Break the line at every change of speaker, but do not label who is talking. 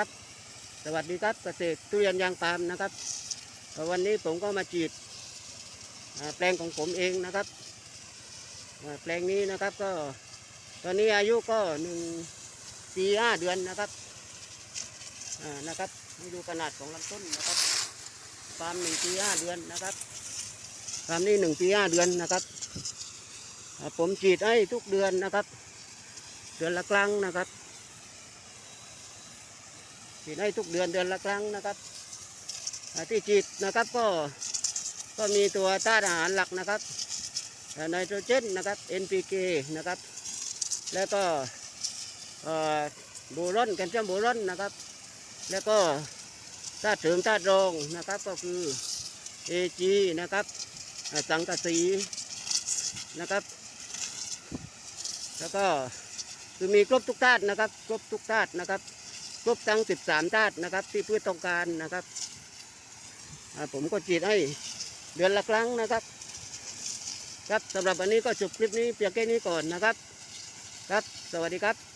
ครับ สวัสดีครับเกษตรทุเรียนยางปาล์มนะครับ วันนี้ผมก็มาฉีดแปลงของผมเองนะครับ แปลงนี้นะครับก็ตอนนี้อายุก็หนึ่งปีห้าเดือนนะครับนะครับให้ดูขนาดของลำต้นนะครับปาล์มหนึ่งปีห้าเดือนนะครับปาล์มนี่หนึ่งปีห้าเดือนนะครับ ผมฉีดให้ทุกเดือนนะครับ เดือนละครั้งนะครับ ฉีดให้ทุกเดือนเดือนละครั้งนะครับที่ฉีดนะครับก็ก็มีตัวต้านอาหารหลักนะครับไนโตรเจนนะครับ NPK นะครับ แล้วก็เอ่อโบรอนแคลเซียมโบรอนนะครับ แล้วก็ธาตุเสริมธาตุรองนะครับก็คือ AG นะครับสังกะสีนะครับ แล้วก็คือมีครบทุกธาตุนะครับ ครบทุกธาตุนะครับ ครบทั้ง 13ธาตุนะครับ ที่พืชต้องการนะครับผมก็ฉีดให้เดือนละครั้งนะครับ ครับสำหรับวันนี้ก็จบคลิปนี้เพียงแค่นี้ก่อนนะครับ ครับ สวัสดีครับ